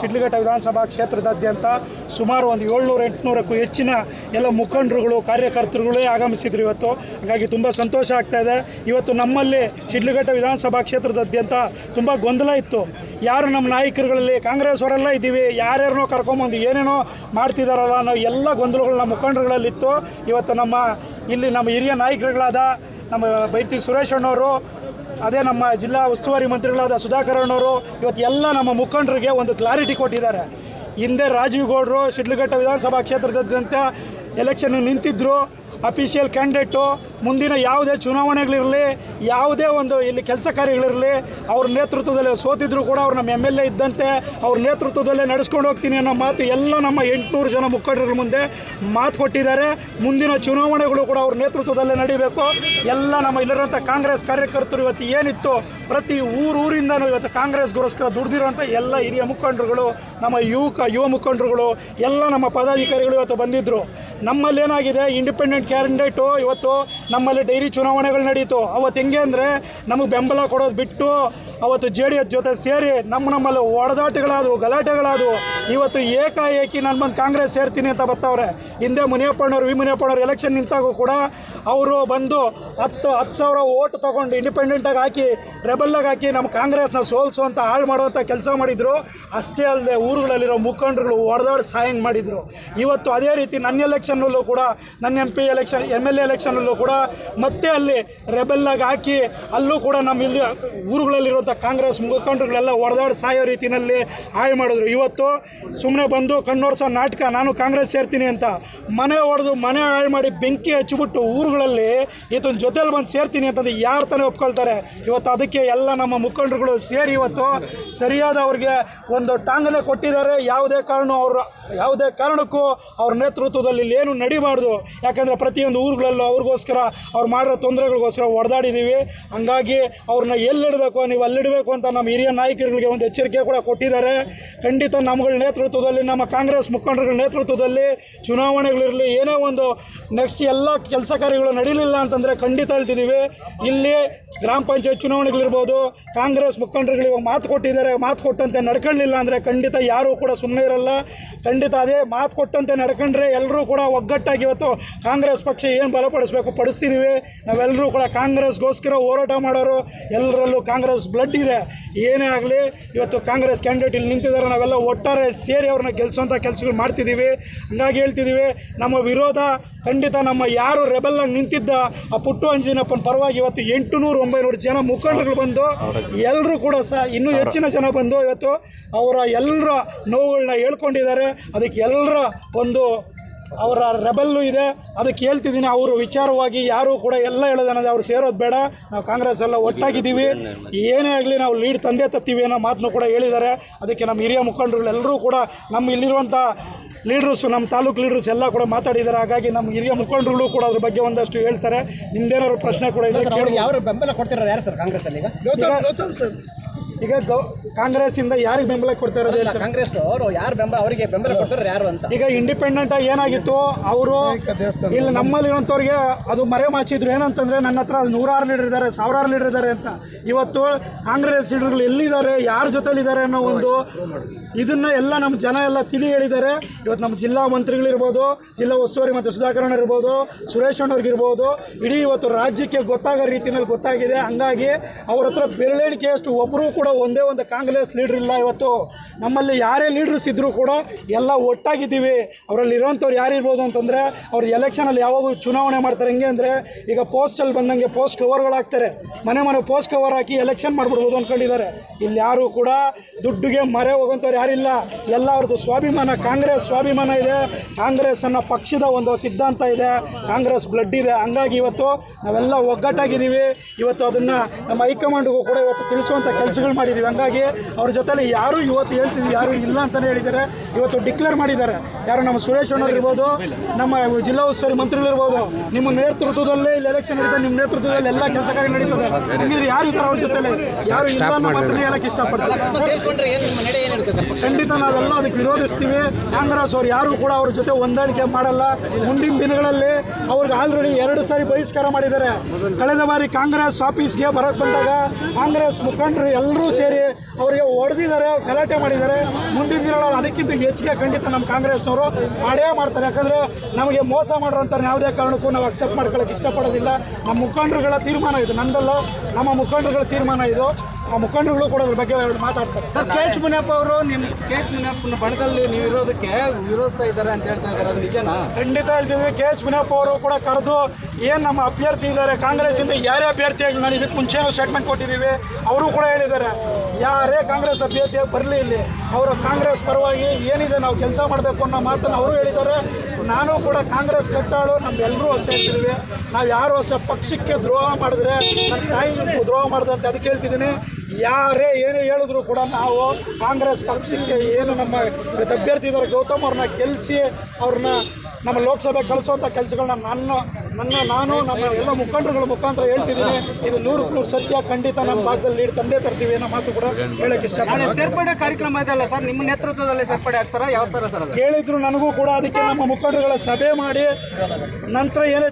ಶಿಡ್ಲಘಟ್ಟ ವಿಧಾನಸಭಾ ಕ್ಷೇತ್ರದಾದ್ಯಂತ ಸುಮಾರು ಒಂದು ಏಳ್ನೂರು, ಎಂಟುನೂರಕ್ಕೂ ಹೆಚ್ಚಿನ ಎಲ್ಲ ಮುಖಂಡರುಗಳು, ಕಾರ್ಯಕರ್ತರುಗಳೇ ಆಗಮಿಸಿದ್ರು ಇವತ್ತು. ಹಾಗಾಗಿ ತುಂಬ ಸಂತೋಷ ಆಗ್ತಾ ಇದೆ. ಇವತ್ತು ನಮ್ಮಲ್ಲಿ ಶಿಡ್ಲಘಟ್ಟ ವಿಧಾನಸಭಾ ಕ್ಷೇತ್ರದಾದ್ಯಂತ ತುಂಬ ಗೊಂದಲ ಇತ್ತು. ಯಾರು ನಮ್ಮ ನಾಯಕರುಗಳಲ್ಲಿ ಕಾಂಗ್ರೆಸ್ ಅವರೆಲ್ಲ ಇದ್ದೀವಿ ಯಾರ್ಯಾರನೋ ಕರ್ಕೊಂಬಂದು ಏನೇನೋ ಮಾಡ್ತಿದ್ದಾರಲ್ಲ ಅನ್ನೋ ಎಲ್ಲ ಗೊಂದಲಗಳು ನಮ್ಮ ಮುಖಂಡರುಗಳಲ್ಲಿತ್ತು ಇವತ್ತು ನಮ್ಮ, ಇಲ್ಲಿ ನಮ್ಮ ಹಿರಿಯ ನಾಯಕರುಗಳಾದ ನಮ್ಮ ಬೈತಿ ಸುರೇಶ್ ಅಣ್ಣವರು ಅದೇ ನಮ್ಮ ಜಿಲ್ಲಾ ಉಸ್ತುವಾರಿ ಮಂತ್ರಿಗಳಾದ ಸುಧಾಕರ್ ಅಣ್ಣವರು ಇವತ್ತು ಎಲ್ಲ ನಮ್ಮ ಮುಖಂಡರಿಗೆ ಒಂದು ಕ್ಲಾರಿಟಿ ಕೊಟ್ಟಿದ್ದಾರೆ. ಹಿಂದೆ ರಾಜೀವ್ ಗೌಡರು ಶಿಡ್ಲಘಟ್ಟ ವಿಧಾನಸಭಾ ಕ್ಷೇತ್ರದಾದ್ಯಂತ ಎಲೆಕ್ಷನ್ ನಿಂತಿದ್ದರು ಅಫಿಷಿಯಲ್ ಕ್ಯಾಂಡಿಡೇಟು ಮುಂದಿನ ಯಾವುದೇ ಚುನಾವಣೆಗಳಿರಲಿ, ಯಾವುದೇ ಒಂದು ಇಲ್ಲಿ ಕೆಲಸ ಕಾರ್ಯಗಳಿರಲಿ, ಅವ್ರ ನೇತೃತ್ವದಲ್ಲಿ ಸೋತಿದ್ರು ಕೂಡ ಅವ್ರು ನಮ್ಮ ಎಂ ಎಲ್ ಎ ಇದ್ದಂತೆ ಅವ್ರ ನೇತೃತ್ವದಲ್ಲೇ ನಡೆಸ್ಕೊಂಡು ಹೋಗ್ತೀನಿ ಅನ್ನೋ ಮಾತು ಎಲ್ಲ ನಮ್ಮ ಎಂಟುನೂರು ಜನ ಮುಖಂಡರ ಮುಂದೆ ಮಾತು ಕೊಟ್ಟಿದ್ದಾರೆ. ಮುಂದಿನ ಚುನಾವಣೆಗಳು ಕೂಡ ಅವ್ರ ನೇತೃತ್ವದಲ್ಲೇ ನಡೀಬೇಕು. ಎಲ್ಲ ನಮ್ಮ ಇಲ್ಲಿರುವಂಥ ಕಾಂಗ್ರೆಸ್ ಕಾರ್ಯಕರ್ತರು ಇವತ್ತು ಏನಿತ್ತು, ಪ್ರತಿ ಊರೂರಿಂದನೂ ಇವತ್ತು ಕಾಂಗ್ರೆಸ್ಗೋಸ್ಕರ ದುಡ್ದಿರೋಂಥ ಎಲ್ಲ ಹಿರಿಯ ಮುಖಂಡರುಗಳು, ನಮ್ಮ ಯುವಕ, ಯುವ ಮುಖಂಡರುಗಳು, ಎಲ್ಲ ನಮ್ಮ ಪದಾಧಿಕಾರಿಗಳು ಇವತ್ತು ಬಂದಿದ್ದರು ನಮ್ಮಲ್ಲಿ ಏನಾಗಿದೆ ಇಂಡಿಪೆಂಡೆಂಟ್ ಕ್ಯಾಂಡಿಡೇಟು ಇವತ್ತು ನಮ್ಮಲ್ಲಿ ಡೈರಿ ಚುನಾವಣೆಗಳು ನಡೀತು. ಅವತ್ತು ಹೆಂಗೆ ಅಂದರೆ ನಮಗೆ ಬೆಂಬಲ ಕೊಡೋದು ಬಿಟ್ಟು ಅವತ್ತು ಜೆ ಡಿ ಎಸ್ ಜೊತೆ ಸೇರಿ ನಮ್ಮ ನಮ್ಮಲ್ಲಿ ಒಡೆದಾಟಗಳಾದವು, ಗಲಾಟೆಗಳಾದವು. ಇವತ್ತು ಏಕಾಏಕಿ ನಾನು ಬಂದು ಕಾಂಗ್ರೆಸ್ ಸೇರ್ತೀನಿ ಅಂತ ಬರ್ತಾವ್ರೆ ಹಿಂದೆ ಮುನಿಯಪ್ಪಣ್ಣವ್ರು ವಿ ಮುನಿಯಪ್ಪಣ್ಣವ್ರು ಎಲೆಕ್ಷನ್ ನಿಂತಾಗೂ ಕೂಡ ಅವರು ಬಂದು ಹತ್ತು ಹತ್ತು ಸಾವಿರ ಓಟ್ ತೊಗೊಂಡು ಇಂಡಿಪೆಂಡೆಂಟಾಗಿ ಹಾಕಿ ರೆಬಲ್ಲಾಗಿ ಹಾಕಿ ನಮ್ಮ ಕಾಂಗ್ರೆಸ್ನ ಸೋಲ್ಸುವಂಥ ಹಾಳು ಮಾಡುವಂಥ ಕೆಲಸ ಮಾಡಿದರು. ಅಷ್ಟೇ ಅಲ್ಲದೆ ಊರುಗಳಲ್ಲಿರೋ ಮುಖಂಡರುಗಳು ಹೊಡೆದಾಡಿ ಸಾಯಂಗ್ ಮಾಡಿದರು. ಇವತ್ತು ಅದೇ ರೀತಿ ನನ್ನ ಎಲೆಕ್ಷನ್ನಲ್ಲೂ ಕೂಡ, ನನ್ನ M P election M L A ಎಲೆಕ್ಷನಲ್ಲೂ ಕೂಡ ಮತ್ತೆ ಅಲ್ಲಿ ರೆಬೆಲ್ಲಾಗಿ ಹಾಕಿ, ಅಲ್ಲೂ ಕೂಡ ನಮ್ಮ ಇಲ್ಲಿ ಊರುಗಳಲ್ಲಿರುವಂಥ ಕಾಂಗ್ರೆಸ್ ಮುಖಂಡರುಗಳೆಲ್ಲ ಹೊಡೆದಾಡಿ ಸಾಯೋ ರೀತಿಯಲ್ಲಿ ಹಾಳು ಮಾಡಿದ್ರು. ಇವತ್ತು ಸುಮ್ಮನೆ ಬಂದು ಕಣ್ಣೋರ್ಸೋ ನಾಟಕ, ನಾನು ಕಾಂಗ್ರೆಸ್ ಸೇರ್ತೀನಿ ಅಂತ ಮನೆ ಹೊಡೆದು ಮನೆ ಹಾಳು ಮಾಡಿ ಬೆಂಕಿ ಹಚ್ಚಿಬಿಟ್ಟು ಊರುಗಳಲ್ಲಿ ಈತನ ಜೊತೆಯಲ್ಲಿ ಬಂದು ಸೇರ್ತೀನಿ ಅಂತಂದು ಯಾರು ತಾನೇ ಒಪ್ಕೊಳ್ತಾರೆ? ಇವತ್ತು ಅದಕ್ಕೆ ಎಲ್ಲ ನಮ್ಮ ಮುಖಂಡರುಗಳು ಸೇರಿ ಇವತ್ತು ಸರಿಯಾದ ಅವ್ರಿಗೆ ಒಂದು ಟಾಂಗನೆ ಕೊಟ್ಟಿದ್ದಾರೆ. ಯಾವುದೇ ಕಾರಣ ಅವರು, ಯಾವುದೇ ಕಾರಣಕ್ಕೂ ಅವ್ರ ನೇತೃತ್ವದಲ್ಲಿ ಏನು ನಡಿಬಾರ್ದು. ಯಾಕಂದರೆ ಪ್ರತಿಯೊಂದು ಊರುಗಳಲ್ಲೂ ಅವ್ರಿಗೋಸ್ಕರ, ಅವ್ರು ಮಾಡಿರೋ ತೊಂದರೆಗಳಿಗೋಸ್ಕರ ಹೊಡೆದಾಡಿದ್ದೀವಿ ಹಂಗಾಗಿ ಅವ್ರನ್ನ ಎಲ್ಲಿಡಬೇಕು, ನೀವು ಅಲ್ಲಿಡಬೇಕು ಅಂತ ನಮ್ಮ ಹಿರಿಯ ನಾಯಕರುಗಳಿಗೆ ಒಂದು ಎಚ್ಚರಿಕೆ ಕೂಡ ಕೊಟ್ಟಿದ್ದಾರೆ. ಖಂಡಿತ ನಮ್ಮಗಳ ನೇತೃತ್ವದಲ್ಲಿ, ನಮ್ಮ ಕಾಂಗ್ರೆಸ್ ಮುಖಂಡರುಗಳ ನೇತೃತ್ವದಲ್ಲಿ ಚುನಾವಣೆಗಳಿರಲಿ, ಏನೇ ಒಂದು ನೆಕ್ಸ್ಟ್ ಎಲ್ಲ ಕೆಲಸ ಕಾರ್ಯಗಳು ನಡೀಲಿಲ್ಲ ಅಂತಂದರೆ ಖಂಡಿತ ಹೇಳ್ತಿದ್ದೀವಿ. ಇಲ್ಲಿ ಗ್ರಾಮ ಪಂಚಾಯತ್ ಚುನಾವಣೆಗಳಿರ್ಬೋದು, ಕಾಂಗ್ರೆಸ್ ಮುಖಂಡರುಗಳಿಗೆ ಮಾತು ಕೊಟ್ಟಿದ್ದಾರೆ, ಮಾತು ಕೊಟ್ಟಂತೆ ನಡ್ಕೊಳ್ಳಿಲ್ಲ ಅಂದರೆ ಖಂಡಿತ ಯಾರೂ ಕೂಡ ಸುಮ್ಮನೆ ಇರಲ್ಲ. ಖಂಡಿತ ಅದೇ ಮಾತು ಕೊಟ್ಟಂತೆ ನಡ್ಕೊಂಡ್ರೆ ಎಲ್ಲರೂ ಕೂಡ ಒಗ್ಗಟ್ಟಾಗಿ ಇವತ್ತು ಕಾಂಗ್ರೆಸ್ ಪಕ್ಷ ಏನು ಬಲಪಡಿಸ್ಬೇಕು ಪಡಿಸ್ತಿದ್ದೀವಿ ನಾವೆಲ್ಲರೂ ಕೂಡ ಕಾಂಗ್ರೆಸ್ಗೋಸ್ಕರ ಹೋರಾಟ ಮಾಡೋರು ಎಲ್ಲರಲ್ಲೂ ಕಾಂಗ್ರೆಸ್ ಬ್ಲಡ್ ಇದೆ ಏನೇ ಆಗಲಿ ಇವತ್ತು ಕಾಂಗ್ರೆಸ್ ಕ್ಯಾಂಡಿಡೇಟ್ ಇಲ್ಲಿ ನಿಂತಿದ್ದಾರೆ ನಾವೆಲ್ಲ ಒಟ್ಟಾರೆ ಸೇರಿ ಅವ್ರನ್ನ ಗೆಲ್ಸೋಂಥ ಕೆಲಸಗಳು ಮಾಡ್ತಿದ್ದೀವಿ. ಹಂಗಾಗಿ ಹೇಳ್ತಿದ್ದೀವಿ ನಮ್ಮ ವಿರೋಧ ಖಂಡಿತ ನಮ್ಮ ಯಾರು ರೆಬೆಲ್ನಾಗ ನಿಂತಿದ್ದ ಆ ಪುಟ್ಟು ಅಂಜಿನಪ್ಪನ ಪರವಾಗಿ ಇವತ್ತು ಎಂಟು ನೂರು ಒಂಬೈನೂರು ಜನ ಮುಖಂಡರುಗಳು ಬಂದು ಎಲ್ಲರೂ ಕೂಡ ಸಹ ಇನ್ನೂ ಹೆಚ್ಚಿನ ಜನ ಬಂದು ಇವತ್ತು ಅವರ ಎಲ್ಲರ ನೋವುಗಳನ್ನ ಹೇಳ್ಕೊಂಡಿದ್ದಾರೆ. ಅದಕ್ಕೆ ಎಲ್ಲರ ಒಂದು ಅವರ ರೆಬಲ್ಲು ಇದೆ. ಅದಕ್ಕೆ ಹೇಳ್ತಿದ್ದೀನಿ ಅವರು ವಿಚಾರವಾಗಿ ಯಾರು ಕೂಡ ಎಲ್ಲ ಹೇಳೋದನ್ನೋದು ಅವ್ರು ಸೇರೋದು ಬೇಡ. ನಾವು ಕಾಂಗ್ರೆಸ್ ಎಲ್ಲ ಒಟ್ಟಾಗಿದ್ದೀವಿ. ಏನೇ ಆಗಲಿ ನಾವು ಲೀಡ್ ತಂದೆ ತತ್ತೀವಿ ಅನ್ನೋ ಮಾತನ್ನು ಕೂಡ ಹೇಳಿದ್ದಾರೆ. ಅದಕ್ಕೆ ನಮ್ಮ ಹಿರಿಯ ಮುಖಂಡರುಗಳೆಲ್ಲರೂ ಕೂಡ ನಮ್ಮ ಇಲ್ಲಿರುವಂಥ ಲೀಡ್ರಸ್ಸು ನಮ್ಮ ತಾಲೂಕು ಲೀಡರ್ಸ್ ಎಲ್ಲ ಕೂಡ ಮಾತಾಡಿದ್ದಾರೆ. ಹಾಗಾಗಿ ನಮ್ಮ ಹಿರಿಯ ಮುಖಂಡರುಗಳು ಕೂಡ ಅದ್ರ ಬಗ್ಗೆ ಒಂದಷ್ಟು ಹೇಳ್ತಾರೆ. ನಿಮ್ದೇನಾದ್ರು ಪ್ರಶ್ನೆ ಕೂಡ ಇದೆ ಯಾವ ಬೆಂಬಲ ಕೊಡ್ತಿರೋ ಯಾರು ಸರ್ ಕಾಂಗ್ರೆಸ್ ಅಲ್ಲಿ ಈಗ ಕಾಂಗ್ರೆಸ್ ಇಂದ ಕಾಂಗ್ರೆಸ್ಸಿಂದ ಯಾರಿಗೆ ಬೆಂಬಲ ಕೊಡ್ತಾ ಇರೋದು ಅಲ್ಲ, ಕಾಂಗ್ರೆಸ್ ಅವರು ಯಾರು ಬೆಂಬಲ ಅವರಿಗೆ ಬೆಂಬಲ ಕೊಡ್ತಾರೆ ಯಾರು ಅಂತ. ಈಗ ಇಂಡಿಪೆಂಡೆಂಟ್ ಆಗಿ ಏನಾಗಿತ್ತು? ಅವರು ಇಲ್ಲಿ ನಮ್ಮಲ್ಲಿರುವಂಥವ್ರಿಗೆ ಅದು ಮರೆ ಮಾಚಿದ್ರು. ಏನಂತಂದ್ರೆ ನನ್ನ ಹತ್ರ ನೂರಾರು ಲೀಡರ್ ಇದ್ದಾರೆ ಸಾವಿರಾರು ಲೀಡರ್ ಇದ್ದಾರೆ ಅಂತ. ಇವತ್ತು ಕಾಂಗ್ರೆಸ್ ಲೀಡರ್ಗಳು ಎಲ್ಲಿದ್ದಾರೆ ಯಾರ ಜೊತೆಲಿದ್ದಾರೆ ಅನ್ನೋ ಒಂದು ಇದನ್ನ ಎಲ್ಲ ನಮ್ಮ ಜನ ಎಲ್ಲ ತಿಳಿ ಹೇಳಿದ್ದಾರೆ. ಇವತ್ತು ನಮ್ಮ ಜಿಲ್ಲಾ ಮಂತ್ರಿಗಳಿರ್ಬೋದು ಜಿಲ್ಲಾ ಉಸ್ತುವಾರಿ ಮತ್ತು ಸುಧಾಕರಣ ಇರ್ಬೋದು ಸುರೇಶ್ ಅಣ್ಣವ್ರಿಗಿರ್ಬೋದು ಇಡೀ ಇವತ್ತು ರಾಜ್ಯಕ್ಕೆ ಗೊತ್ತಾಗೋ ರೀತಿಯಲ್ಲಿ ಗೊತ್ತಾಗಿದೆ. ಹಂಗಾಗಿ ಅವ್ರ ಹತ್ರ ಬೆರಳೆಣಿಕೆಯಷ್ಟು ಒಬ್ಬರು ಕೂಡ ಒಂದೇ ಒಂದು ಕಾಂಗ್ರೆಸ್ ಲೀಡರ್ ಇಲ್ಲ. ಇವತ್ತು ನಮ್ಮಲ್ಲಿ ಯಾರೇ ಲೀಡರ್ಸ್ ಇದ್ದರೂ ಕೂಡ ಎಲ್ಲ ಒಟ್ಟಾಗಿದ್ದೀವಿ. ಅವರಲ್ಲಿ ಇರೋಂಥವ್ರು ಯಾರಿರ್ಬೋದು ಅಂತಂದರೆ ಅವ್ರು ಎಲೆಕ್ಷನಲ್ಲಿ ಯಾವಾಗ ಚುನಾವಣೆ ಮಾಡ್ತಾರೆ. ಹೆಂಗೆ ಅಂದರೆ ಈಗ ಪೋಸ್ಟಲ್ಲಿ ಬಂದಂಗೆ ಪೋಸ್ಟ್ ಕವರ್ಗಳು ಹಾಕ್ತಾರೆ. ಮನೆ ಮನೆ ಪೋಸ್ಟ್ ಕವರ್ ಹಾಕಿ ಎಲೆಕ್ಷನ್ ಮಾಡಿಬಿಡ್ಬೋದು ಅಂದ್ಕೊಂಡಿದ್ದಾರೆ ಇಲ್ಲಿ ಯಾರು ಕೂಡ ದುಡ್ಡಿಗೆ ಮರೆ ಹೋಗೋಂಥವ್ರು ಯಾರಿಲ್ಲ ಎಲ್ಲ ಅವ್ರದ್ದು ಸ್ವಾಭಿಮಾನ, ಕಾಂಗ್ರೆಸ್ ಸ್ವಾಭಿಮಾನ ಇದೆ. ಕಾಂಗ್ರೆಸ್ ಅನ್ನೋ ಪಕ್ಷದ ಒಂದು ಸಿದ್ಧಾಂತ ಇದೆ. ಕಾಂಗ್ರೆಸ್ ಬ್ಲಡ್ ಇದೆ. ಹಂಗಾಗಿ ಇವತ್ತು ನಾವೆಲ್ಲ ಒಗ್ಗಟ್ಟಾಗಿದ್ದೀವಿ. ಇವತ್ತು ಅದನ್ನು ನಮ್ಮ ಹೈಕಮಾಂಡ್ಗೂ ಕೂಡ ಇವತ್ತು ತಿಳಿಸುವಂಥ ಕೆಲಸಗಳು ಮಾಡಿದ್ದೀವಿ ಹಂಗಾಗಿ ಅವ್ರ ಜೊತೆಲಿ ಯಾರು ಇವತ್ತು ಹೇಳ್ತಿದ್ವಿ, ಯಾರು ಇಲ್ಲ ಅಂತಲೇ ಹೇಳಿದ್ದಾರೆ. ಇವತ್ತು ಡಿಕ್ಲೇರ್ ಮಾಡಿದ್ದಾರೆ. ಯಾರು ನಮ್ಮ ಸುರೇಶ್ ಇರ್ಬೋದು, ನಮ್ಮ ಜಿಲ್ಲಾ ಉಸ್ತುವಾರಿ ಮಂತ್ರಿಗಳಿರ್ಬೋದು ನಿಮ್ಮ ನೇತೃತ್ವದಲ್ಲೇ ಇಲ್ಲಿ ಎಲೆಕ್ಷನ್ ನಡೀತದೆ, ನಿಮ್ಮ ನೇತೃತ್ವದಲ್ಲಿ ಎಲ್ಲ ಕೆಲಸ ಕಾರ್ಯ ನಡೀತದೆ. ಯಾರು ಇದ್ದಾರೆ ಅವ್ರ ಜೊತೆಲಿ? ಯಾರು ಇಲ್ಲ ಅನ್ನೋ ಮಾತ್ರ ಹೇಳಕ್ಕೆ ಇಷ್ಟಪಡ್ತಾರೆ. ಖಂಡಿತ ನಾವೆಲ್ಲ ಅದಕ್ಕೆ ವಿರೋಧಿಸ್ತೀವಿ. ಕಾಂಗ್ರೆಸ್ ಅವ್ರು ಯಾರು ಕೂಡ ಅವ್ರ ಜೊತೆ ಹೊಂದಾಣಿಕೆ ಮಾಡಲ್ಲ. ಮುಂದಿನ ದಿನಗಳಲ್ಲಿ ಅವ್ರಿಗೆ ಆಲ್ರೆಡಿ ಎರಡು ಸಾರಿ ಬಹಿಷ್ಕಾರ ಮಾಡಿದ್ದಾರೆ. ಕಳೆದ ಬಾರಿ ಕಾಂಗ್ರೆಸ್ ಆಫೀಸ್ಗೆ ಬರಕ್ಕೆ ಬಂದಾಗ ಕಾಂಗ್ರೆಸ್ ಮುಖಂಡರು ಎಲ್ಲರೂ ಎಲ್ಲರೂ ಸೇರಿ ಅವರಿಗೆ ಹೊಡೆದಿದ್ದಾರೆ ಗಲಾಟೆ ಮಾಡಿದ್ದಾರೆ. ಮುಂದಿನ ದಿನಗಳಲ್ಲಿ ಅದಕ್ಕಿಂತ ಹೆಚ್ಚಿಗೆ ಖಂಡಿತ ನಮ್ಮ ಕಾಂಗ್ರೆಸ್ನವರು ಮಾಡೇ ಮಾಡ್ತಾರೆ. ಯಾಕಂದರೆ ನಮಗೆ ಮೋಸ ಮಾಡೋಂಥ ಯಾವುದೇ ಕಾರಣಕ್ಕೂ ನಾವು ಅಕ್ಸೆಪ್ಟ್ ಮಾಡ್ಕೊಳ್ಳೋಕೆ ಇಷ್ಟಪಡೋದಿಲ್ಲ. ನಮ್ಮ ಮುಖಂಡರುಗಳ ತೀರ್ಮಾನ ಇದು. ನಂದಲ್ಲ, ನಮ್ಮ ಮುಖಂಡರುಗಳ ತೀರ್ಮಾನ ಇದು. ಆ ಮುಖಂಡರುಗಳು ಕೂಡ ಅದ್ರ ಬಗ್ಗೆ ಎರಡು ಮಾತಾಡ್ತಾರೆ. ಸರ್ ಕೆ ಎಚ್ ಮುನಿಯಪ್ಪ ಅವರು ನಿಮ್ಮ ಕೆ ಎಚ್ ಮುನಿಯಪ್ಪನ ಬಣದಲ್ಲಿ ನೀವು ಇರೋದಕ್ಕೆ ವಿರೋಧಿಸ್ತಾ ಇದ್ದಾರೆ ಅಂತ ಹೇಳ್ತಾ ಇದ್ದಾರೆ ಅದು ನಿಜನಾ? ಖಂಡಿತ ಹೇಳ್ತಿದ್ವಿ ಕೆ ಎಚ್ ಮುನಿಯಪ್ಪ ಅವರು ಕೂಡ ಕರೆದು ಏನು ನಮ್ಮ ಅಭ್ಯರ್ಥಿ ಇದ್ದಾರೆ ಕಾಂಗ್ರೆಸ್ಸಿಂದ ಯಾರೇ ಅಭ್ಯರ್ಥಿ ಆಗಲಿ ನಾನು ಇದಕ್ಕೆ ಮುಂಚೆ ಸ್ಟೇಟ್ಮೆಂಟ್ ಕೊಟ್ಟಿದ್ದೀವಿ. ಅವರು ಕೂಡ ಹೇಳಿದ್ದಾರೆ ಯಾರೇ ಕಾಂಗ್ರೆಸ್ ಅಭ್ಯರ್ಥಿ ಬರಲಿ ಇಲ್ಲಿ ಅವರು ಕಾಂಗ್ರೆಸ್ ಪರವಾಗಿ ಏನಿದೆ ನಾವು ಕೆಲಸ ಮಾಡಬೇಕು ಅನ್ನೋ ಮಾತನ್ನು ಅವರು ಹೇಳಿದ್ದಾರೆ. ನಾನು ಕೂಡ ಕಾಂಗ್ರೆಸ್ ಕಟ್ಟಾಳು ನಮ್ಮೆಲ್ಲರೂ ಅಷ್ಟೇ ಹೇಳ್ತಿದ್ದೀವಿ. ನಾವು ಯಾರು ಅಷ್ಟೇ ಪಕ್ಷಕ್ಕೆ ದ್ರೋಹ ಮಾಡಿದ್ರೆ ನನ್ನ ತಾಯಿ ದ್ರೋಹ ಮಾಡಿದಂತೆ ಅದಕ್ಕೆ ಹೇಳ್ತಿದ್ದೀನಿ. ಯಾರೇ ಏನೇ ಹೇಳಿದ್ರು ಕೂಡ ನಾವು ಕಾಂಗ್ರೆಸ್ ಪಕ್ಷಕ್ಕೆ ಏನು ನಮ್ಮ ಅಭ್ಯರ್ಥಿ ಇದ್ದಾರೆ ಗೌತಮ್ ಅವ್ರನ್ನ ಗೆಲ್ಲಿಸಿ ಅವ್ರನ್ನ ನಮ್ಮ ಲೋಕಸಭೆ ಕಳಿಸುವಂಥ ಕೆಲಸಗಳನ್ನ ನನ್ನ ನನ್ನ ನಾನು ನಮ್ಮ ಎಲ್ಲ ಮುಖಂಡರುಗಳ ಮುಖಾಂತರ ಹೇಳ್ತಿದ್ದೀನಿ. ಇದು ನೂರಕ್ಕೆ ನೂರು ಸತ್ಯ. ಖಂಡಿತ ನಮ್ಮ ಭಾಗದಲ್ಲಿ ನೀಡಿ ತಂದೆ ತರ್ತೀವಿ ಅನ್ನೋ ಮಾತು ಕೂಡ ಹೇಳಕ್ಕೆ ಇಷ್ಟ ಸೇರ್ಪಡೆ ಕಾರ್ಯಕ್ರಮ ಇದೆಯಲ್ಲ ಸರ್? ನಿಮ್ಮ ನೇತೃತ್ವದಲ್ಲಿ ಸೇರ್ಪಡೆ ಆಗ್ತಾರ? ಯಾವ ಥರ ಸರ್ ಕೇಳಿದ್ರು ನನಗೂ ಕೂಡ ಅದಕ್ಕೆ ನಮ್ಮ ಮುಖಂಡರುಗಳ ಸಭೆ ಮಾಡಿ ನಂತರ ಏನೇ